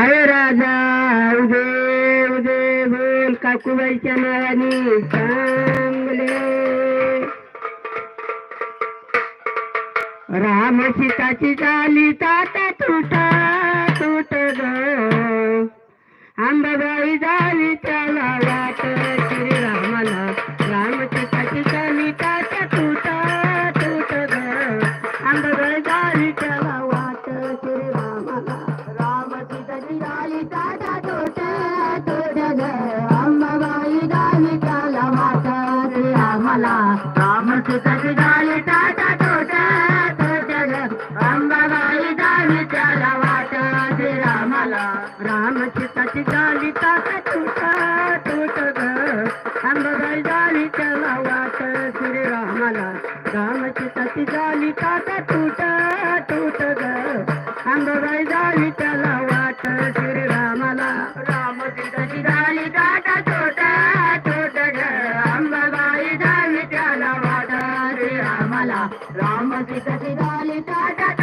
अरे राजा उदे उदे बोल काकूबाईच्या नावाने चांगले राम सीताची झाली ताता तुटा तुट ग. आंबाबाई झाली त्याला वाट श्रीरामाला. राम सीताची झाली ताता तुटा तुट ग. आंबाबाई झाली त्याला मला. राम सीताची झाली ताता तुट तुट अंबाबाई झाली त्याला वाट रामाला. राम सीताची झाली ताता तुट तुट ग अंबाबाई झाली त्याला वाट श्रीरामाला राम सीताची झाली ताता तुट तुट ग अंबाबाई झाली त्याला झाली त्याला वाट श्रीरामाला